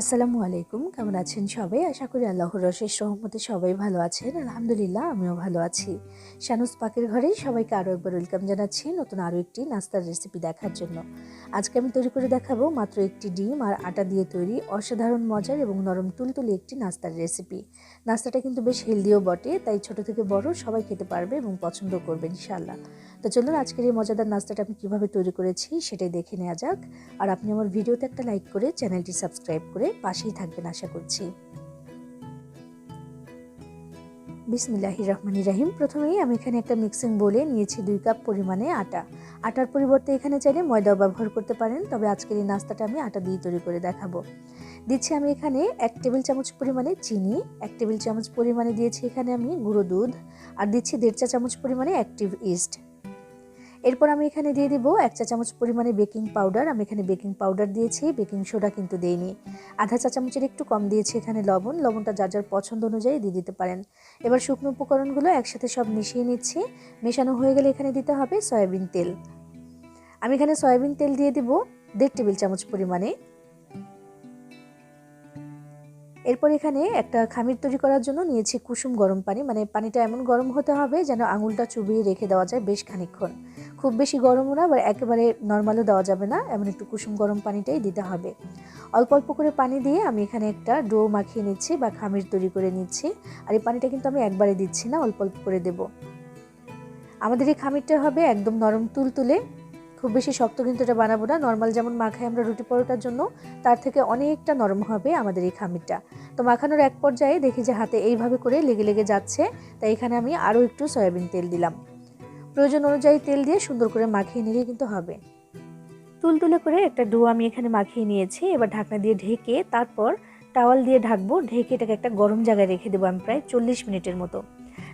আসসালামু আলাইকুম, কেমন আছেন সবাই? আশা করি আল্লাহর রশেষ রহমতে সবাই ভালো আছেন। আলহামদুলিল্লাহ, আমিও ভালো আছি। শানুস পাকের ঘরে সবাইকে আরও একবার ওয়েলকাম জানাচ্ছি নতুন আরও একটি নাস্তার রেসিপি দেখার জন্য। আজকে আমি তৈরি করে দেখাবো মাত্র একটি ডিম আর আটা দিয়ে তৈরি অসাধারণ, মজার এবং নরম, তুলতুলে একটি নাস্তার রেসিপি নাস্তাটা কিন্তু বেশ হেলদিও বটে, তাই ছোট থেকে বড় সবাই খেতে পারবে এবং পছন্দ করবে ইনশাল্লাহ তো চলুন আজকের এই মজাদার নাস্তাটা আমি কীভাবে তৈরি করেছি সেটাই দেখে নেওয়া যাক। আর আপনি আমার ভিডিওতে একটা লাইক করে চ্যানেলটি সাবস্ক্রাইব করে পাশেই থাকবেন আশা করছি। বিসমিল্লাহির রহমানি রাহিম। প্রথমেই আমি এখানে একটা মিক্সিং বলে নিয়েছি দুই কাপ পরিমাণে আটা। আটার পরিবর্তে এখানে চাইলে ময়দাও ব্যবহার করতে পারেন, তবে আজকের এই নাস্তাটা আমি আটা দিয়ে তৈরি করে দেখাবো। দিচ্ছি আমি এখানে এক টেবিল চামচ পরিমাণে চিনি, এক টেবিল চামচ পরিমাণে দিয়েছি এখানে আমি গুঁড়ো দুধ, আর দিচ্ছি দেড় চা চামচ পরিমাণে অ্যাক্টিভ ইস্ট এরপর আমি এখানে দিয়ে দিব এক চা চামচ পরিমাণে বেকিং পাউডার। আমি এখানে বেকিং পাউডার দিয়েছি, বেকিং সোডা কিন্তু দেইনি। আধা চা চামচের একটু কম দিয়েছি এখানে লবণ। লবণটা যার যার পছন্দ অনুযায়ী দিয়ে দিতে পারেন। এবার শুকনো উপকরণগুলো একসাথে সব মিশিয়ে নিচ্ছি। মেশানো হয়ে গেলে এখানে দিতে হবে সয়াবিন তেল। আমি এখানে সয়াবিন তেল দিয়ে দেবো দেড় টেবিল চামচ পরিমাণে। এরপর এখানে একটা খামির তৈরি করার জন্য নিয়েছি কুসুম গরম পানি। মানে পানিটা এমন গরম হতে হবে যেন আঙুলটা চুবিয়ে রেখে দেওয়া যায় বেশ খানিক্ষণ খুব বেশি গরমও না আবার একেবারে নর্মালও দেওয়া যাবে না, এমন একটু কুসুম গরম পানিটাই দিতে হবে। অল্প অল্প করে পানি দিয়ে আমি এখানে একটা ডো মাখিয়ে নিচ্ছি বা খামির তৈরি করে নিচ্ছি। আর এই পানিটা কিন্তু আমি একবারে দিচ্ছি না, অল্প অল্প করে দেব। আমাদের এই খামিরটা হবে একদম নরম তুলতুলে। খুব বেশি শক্ত কিন্তু এটা বানাবো না। নর্মাল যেমন মাখাই আমরা রুটি পরোটার জন্য, তার থেকে অনেকটা নরম হবে আমাদের এই খামিরটা। তো মাখানোর এক পর্যায়ে দেখি যে হাতে এইভাবে করে লেগে লেগে যাচ্ছে, তাই এখানে আমি আরও একটু সয়াবিন তেল দিলাম। প্রয়োজন অনুযায়ী তেল দিয়ে সুন্দর করে মাখিয়ে নিলে কিন্তু হবে। তুলতুলে করে একটা ডো আমি এখানে মাখিয়ে নিয়েছি, এবার ঢাকনা দিয়ে ঢেকে তারপর টাওয়াল দিয়ে ঢাকবো, ঢেকে এটাকে একটা গরম জায়গায় রেখে দেবো আমি প্রায় চল্লিশ মিনিটের মতো।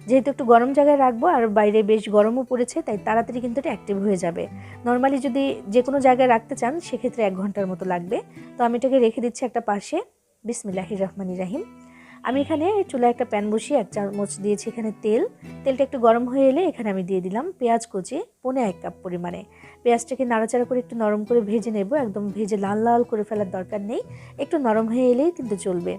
যেহেতু একটু গরম জায়গায় রাখব আর বাইরে বেশ গরমও পড়েছে, তাই তাড়াতাড়ি কিন্তু এটা অ্যাক্টিভ হয়ে যাবে। নর্মালি যদি যে কোনো জায়গায় রাখতে চান, সেক্ষেত্রে এক ঘণ্টার মতো লাগবে। তো আমি এটাকে রেখে দিচ্ছি একটা পাশে। বিসমিল্লাহির রহমানি রাহিম। আমি এখানে চুলায় একটা প্যান বসিয়ে এক চামচ দিয়েছি এখানে তেল। তেলটা একটু গরম হয়ে এলে এখানে আমি দিয়ে দিলাম পেঁয়াজ কুচি, পনে এক কাপ পরিমাণে। পেঁয়াজটাকে নাড়াচাড়া করে একটু নরম করে ভেজে নেব। একদম ভেজে লাল লাল করে ফেলার দরকার নেই। একটু নরম হয়ে এলেই কিন্তু চলবে।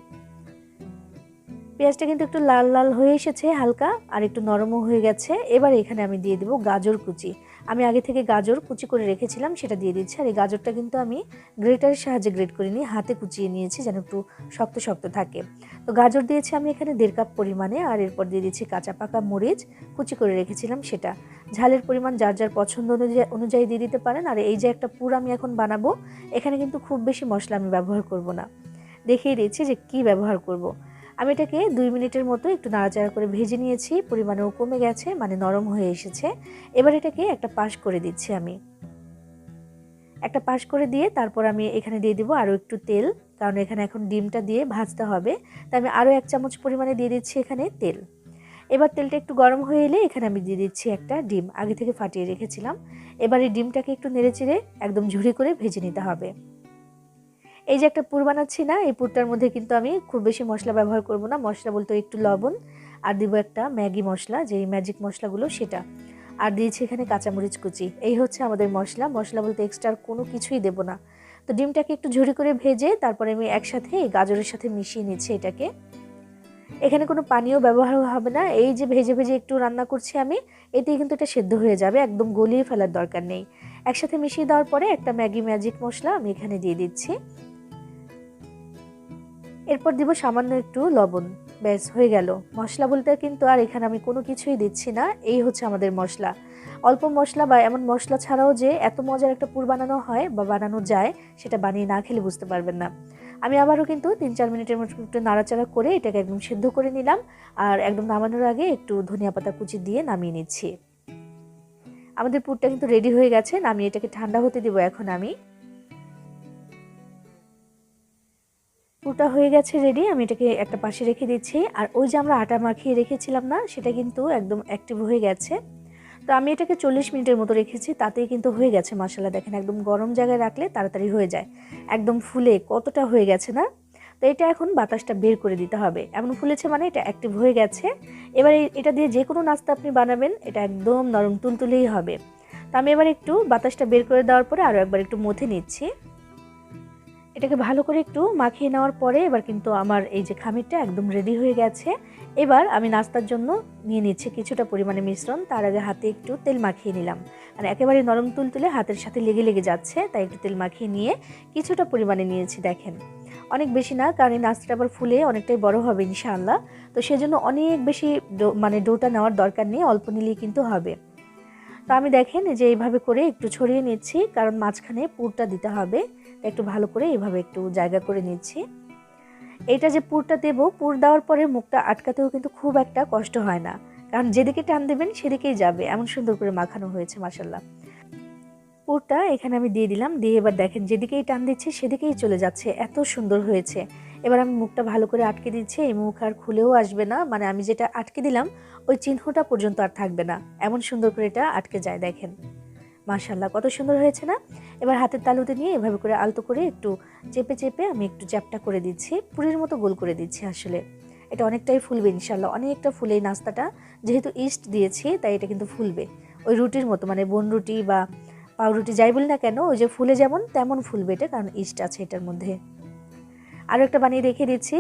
পেঁয়াজটা কিন্তু একটু লাল লাল হয়ে এসেছে, হালকা আর একটু নরমও হয়ে গেছে। এবার এখানে আমি দিয়ে দেবো গাজর কুচি। আমি আগে থেকে গাজর কুচি করে রেখেছিলাম, সেটা দিয়ে দিচ্ছি। আর এই গাজরটা কিন্তু আমি গ্রেটারের সাহায্যে গ্রেট করে নিয়ে হাতে কুচিয়ে নিয়েছি যেন একটু শক্ত শক্ত থাকে। তো গাজর দিয়েছি আমি এখানে দেড় কাপ পরিমাণে, আর এরপর দিয়ে দিচ্ছি কাঁচা পাকা মরিচ। কুচি করে রেখেছিলাম সেটা। ঝালের পরিমাণ যার যার পছন্দ অনুযায়ী অনুযায়ী দিয়ে দিতে পারেন। আর এই যে একটা পুর আমি এখন বানাবো, এখানে কিন্তু খুব বেশি মশলা আমি ব্যবহার করব না। দেখিয়ে দিচ্ছি যে কি ব্যবহার করব। আমি এটাকে দুই মিনিটের মতো একটু নাড়াচাড়া করে ভেজে নিয়েছি, পরিমাণেও কমে গেছে মানে নরম হয়ে এসেছে। এবার এটাকে একটা পাশ করে দিচ্ছি আমি। একটা পাশ করে দিয়ে তারপর আমি এখানে দিয়ে দিব আরও একটু তেল, কারণ এখানে এখন ডিমটা দিয়ে ভাজতে হবে। তাই আমি আরও এক চামচ পরিমাণে দিয়ে দিচ্ছি এখানে তেল। এবার তেলটা একটু গরম হয়ে এলে এখানে আমি দিয়ে দিচ্ছি একটা ডিম, আগে থেকে ফাটিয়ে রেখেছিলাম। এবার এই ডিমটাকে একটু নেড়ে চেড়ে একদম ঝুড়ি করে ভেজে নিতে হবে। এই যে একটা পুর বানাচ্ছি না, এই পুরটার মধ্যে কিন্তু আমি খুব বেশি মশলা ব্যবহার করব না। মশলা বলতে একটু লবণ, আর দিব একটা ম্যাগি মশলা, যেই ম্যাজিক মশলাগুলো সেটা। আর দিয়েছি এখানে কাঁচামরিচ কুচি। এই হচ্ছে আমাদের মশলা। মশলা বলতে এক্সট্রা কোনো কিছুই দেব না। তো ডিমটাকে একটু ঝুড়ি করে ভেজে তারপরে আমি একসাথে এই গাজরের সাথে মিশিয়ে নিচ্ছি এটাকে। এখানে কোনো পানীয় ব্যবহার হবে না। এই যে ভেজে ভেজে একটু রান্না করছি আমি, এতেই কিন্তু এটা সেদ্ধ হয়ে যাবে। একদম গলিয়ে ফেলার দরকার নেই। একসাথে মিশিয়ে দেওয়ার পরে একটা ম্যাগি ম্যাজিক মশলা আমি এখানে দিয়ে দিচ্ছি। এরপর দিব সামান্য একটু লবণ। ব্যাস, হয়ে গেল। মশলা বলতে কিন্তু আর এখানে আমি কোনো কিছুই দিচ্ছি না, এই হচ্ছে আমাদের মশলা। অল্প মশলা বা এমন মশলা ছাড়াও যে এত মজার একটা পুর বানানো হয় বা বানানো যায়, সেটা বানিয়ে না খেলে বুঝতে পারবেন না। আমি আবারও কিন্তু তিন চার মিনিটের মতো একটু নাড়াচাড়া করে এটাকে একদম সেদ্ধ করে নিলাম আর একদম নামানোর আগে একটু ধনিয়া পাতা কুচি দিয়ে নামিয়ে নিচ্ছি। আমাদের পুরটা কিন্তু রেডি হয়ে গেছে, নামিয়ে এটাকে ঠান্ডা হতে দিব এখন আমি। পুরটা হয়ে গেছে রেডি আমি এটাকে একটা পাশে রেখে দিচ্ছি। আর ওই যে আমরা আটা মাখিয়ে রেখেছিলাম না, সেটা কিন্তু একদম অ্যাক্টিভ হয়ে গেছে। তো আমি এটাকে চল্লিশ মিনিটের মতো রেখেছি, তাতেই কিন্তু হয়ে গেছে মশলা দেখেন, একদম গরম জায়গায় রাখলে তাড়াতাড়ি হয়ে যায়। একদম ফুলে কতটা হয়ে গেছে না? তো এটা এখন বাতাসটা বের করে দিতে হবে। এমন ফুলেছে মানে এটা অ্যাক্টিভ হয়ে গেছে। এবার এটা দিয়ে যে কোনো নাস্তা আপনি বানাবেন, এটা একদম নরম, তুলতুলেই হবে। তো আমি এবার একটু বাতাসটা বের করে দেওয়ার পরে আরও একবার একটু মথে নিচ্ছি। এটাকে ভালো করে একটু মাখিয়ে নেওয়ার পরে এবার কিন্তু আমার এই যে খামিরটা একদম রেডি হয়ে গেছে। এবার আমি নাস্তার জন্য নিয়ে নিচ্ছি কিছুটা পরিমাণে মিশ্রণ। তার আগে হাতে একটু তেল মাখিয়ে নিলাম। মানে একেবারে নরম তুল তুলে হাতের সাথে লেগে লেগে যাচ্ছে, তাই একটু তেল মাখিয়ে নিয়ে কিছুটা পরিমাণে নিয়েছি, দেখেন। অনেক বেশি না, কারণ এই নাস্তাটা আবার ফুলে অনেকটাই বড় হবে, ইনশাআল্লাহ। তো সেজন্য অনেক বেশি মানে ডোটা নেওয়ার দরকার নেই, অল্প নিলেই কিন্তু হবে। তো আমি দেখেন যে এইভাবে করে একটু ছড়িয়ে নিচ্ছি, কারণ মাঝখানে পুরটা দিতে হবে। একটু ভালো করে এইভাবে একটু জায়গা করে নিচ্ছি। এটা যে পুরটা দেবো, পুর দেওয়ার পরে মুখটা আটকাতেও কিন্তু খুব একটা কষ্ট হয় না। কারণ যেদিকে টান দেবেন সেদিকেই যাবে। এমন সুন্দর করে মাখানো হয়েছে মাসাল্লাহ পুরটা এখানে আমি দিয়ে দিলাম। দিয়ে এবার দেখেন, যেদিকেই টান দিচ্ছে সেদিকেই চলে যাচ্ছে। এত সুন্দর হয়েছে। এবার আমি মুখটা ভালো করে আটকে দিচ্ছি। এই মুখ আর খুলেও আসবে না। মানে আমি যেটা আটকে দিলাম, ওই চিহ্নটা পর্যন্ত আর থাকবে না। এমন সুন্দর করে এটা আটকে যায়, দেখেন। মাশাল্লাহ কত সুন্দর হয়েছে না? এবার হাতের তালুতে নিয়ে এভাবে করে আলতো করে একটু চেপে চেপে আমি একটু চ্যাপটা করে দিচ্ছি। পুরীর মতো গোল করে দিচ্ছি আসলে। এটা অনেকটাই ফুলবে ইনশাল্লাহ অনেকটা ফুলে এই নাস্তাটা। যেহেতু ইস্ট দিয়েছি, তাই এটা কিন্তু ফুলবে। ওই রুটির মতো মানে বন রুটি বা পাউরুটি যাই বলি না কেন, ওই যে ফুলে যেমন, তেমন ফুলবে এটা, কারণ ইস্ট আছে এটার মধ্যে। আরও একটা বানিয়ে রেখে দিচ্ছি।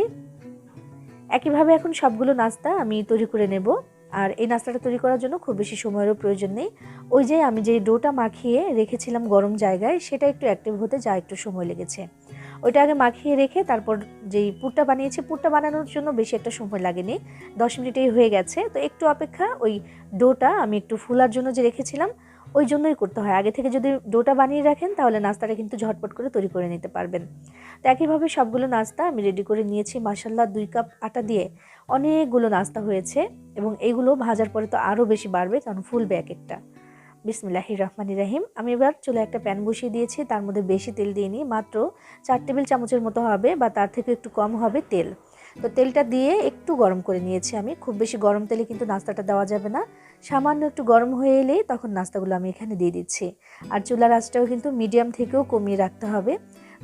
একইভাবে এখন সবগুলো নাস্তা আমি তৈরি করে নেব। আর এই নাস্তাটা তৈরি করার জন্য খুব বেশি সময়েরও প্রয়োজন নেই। ওই যে আমি যে ডোটা মাখিয়ে রেখেছিলাম গরম জায়গায়, সেটা একটু অ্যাক্টিভ হতে যা একটু সময় লেগেছে। ওইটা আগে মাখিয়ে রেখে তারপর যেই পুরটা বানিয়েছি, পুরটা বানানোর জন্য বেশি একটা সময় লাগেনি। দশ মিনিটেই হয়ে গেছে। তো একটু অপেক্ষা, ওই ডোটা আমি একটু ফুলার জন্য যে রেখেছিলাম ওই জন্যই করতে হয়। আগে থেকে যদি ডোটা বানিয়ে রাখেন, তাহলে নাস্তাটা কিন্তু ঝটপট করে তৈরি করে নিতে পারবেন। তো একইভাবে সবগুলো নাস্তা আমি রেডি করে নিয়েছি। মাসাল্লাহ দুই কাপ আটা দিয়ে অনেকগুলো নাস্তা হয়েছে এবং এইগুলো ভাজার পরে তো আরও বেশি বাড়বে, কারণ ফুলবে এক একটা। বিসমিল্লাহির রহমানির রাহিম। আমি এবার চুলে একটা প্যান বসিয়ে দিয়েছি। তার মধ্যে বেশি তেল দিয়ে নিই। মাত্র চার টেবিল চামচের মতো হবে বা তার থেকে একটু কম হবে তেল। তো তেলটা দিয়ে একটু গরম করে নিয়েছি আমি। খুব বেশি গরম তেলে কিন্তু নাস্তাটা দেওয়া যাবে না। সামান্য একটু গরম হয়ে এলেই তখন নাস্তাগুলো আমি এখানে দিয়ে দিচ্ছি। আর চুলার আঁচটাও কিন্তু মিডিয়াম থেকেও কমিয়ে রাখতে হবে।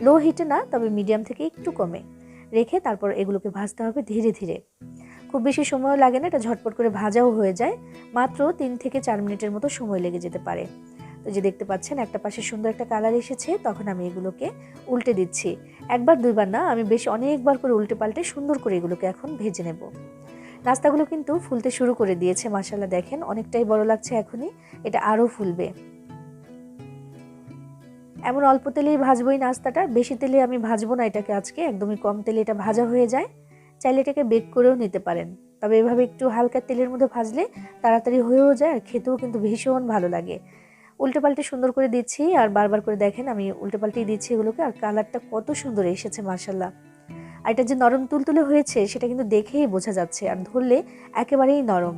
লো হিটে না, তবে মিডিয়াম থেকে একটু কমে রেখে তারপর এগুলোকে ভাজতে হবে ধীরে ধীরে। খুব বেশি সময়ও লাগে না, এটা ঝটপট করে ভাজাও হয়ে যায়। মাত্র তিন থেকে চার মিনিটের মতো সময় লেগে যেতে পারে। তো যে দেখতে পাচ্ছেন, একটা পাশে সুন্দর একটা কালার এসেছে, তখন আমি এগুলোকে উল্টে দিচ্ছি। একবার, দুইবার না, আমি বেশ অনেকবার করে উল্টে পাল্টে সুন্দর করে এগুলোকে এখন ভেজে নেব। নাস্তাগুলো কিন্তু ফুলতে শুরু করে দিয়েছে মাসাল্লাহ দেখেন, অনেকটাই বড় লাগছে এখনই, এটা আরও ফুলবে। এমন অল্প তেলেই ভাজবো এই নাস্তাটা, বেশি তেলে আমি ভাজবো না এটাকে আজকে, একদমই কম তেলে এটা ভাজা হয়ে যায়। চাইলে এটাকে বেক করেও নিতে পারেন, তবে এভাবে একটু হালকা তেলের মধ্যে ভাজলে তাড়াতাড়ি হয়েও যায় আর খেতেও কিন্তু ভীষণ ভালো লাগে। উল্টে পাল্টে সুন্দর করে দিচ্ছি আর বারবার করে দেখেন, আমি উল্টে পাল্টেই দিচ্ছি এগুলোকে আর কালারটা কত সুন্দর এসেছে মার্শাল্লাহ আর এটা যে নরম তুলতুলে হয়েছে, সেটা কিন্তু দেখেই বোঝা যাচ্ছে আর ধরলে একেবারেই নরম।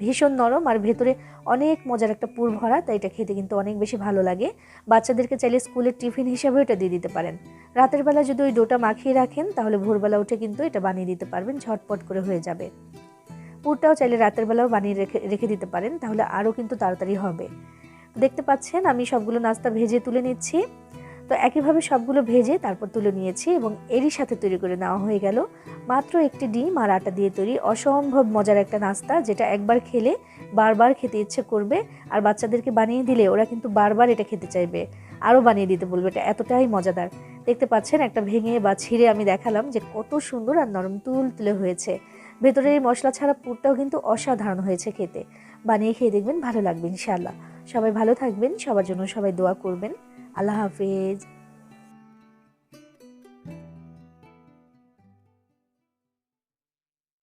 ভীষণ নরম আর ভেতরে অনেক মজার একটা পুর ভরা, তাই এটা খেতে কিন্তু অনেক বেশি ভালো লাগে। বাচ্চাদেরকে চাইলে স্কুলের টিফিন হিসাবেও এটা দিয়ে দিতে পারেন। রাতের বেলা যদি ওই ডোটা মাখিয়ে রাখেন, তাহলে ভোরবেলা উঠে কিন্তু এটা বানিয়ে দিতে পারবেন, ঝটপট করে হয়ে যাবে। পুরটাও চাইলে রাতের বেলাও বানিয়ে রেখে রেখে দিতে পারেন, তাহলে আরও কিন্তু তাড়াতাড়ি হবে। দেখতে পাচ্ছেন, আমি সবগুলো নাস্তা ভেজে তুলে নিচ্ছি। তো একইভাবে সবগুলো ভেজে তারপর তুলে নিয়েছি এবং এরই সাথে তৈরি করে নেওয়া হয়ে গেল। মাত্র একটি ডিম আর আটা দিয়ে তৈরি অসম্ভব মজার একটা নাস্তা, যেটা একবার খেলে বারবার খেতে ইচ্ছে করবে আর বাচ্চাদেরকে বানিয়ে দিলে ওরা কিন্তু বারবার এটা খেতে চাইবে। আরও বানিয়ে দিতে বলবে, এটা এতটাই মজাদার। দেখতে পাচ্ছেন, একটা ভেঙে বা ছিঁড়ে আমি দেখালাম যে কত সুন্দর আর নরম তুল তুলে হয়েছে। ভেতরের এই মশলা ছাড়া পুরটাও কিন্তু অসাধারণ হয়েছে খেতে। বানিয়ে খেয়ে দেখবেন, ভালো লাগবে, ইনশাআল্লাহ। সবাই ভালো থাকবেন সবার জন্য সবাই দোয়া করবেন। আল্লাহ হাফিজ।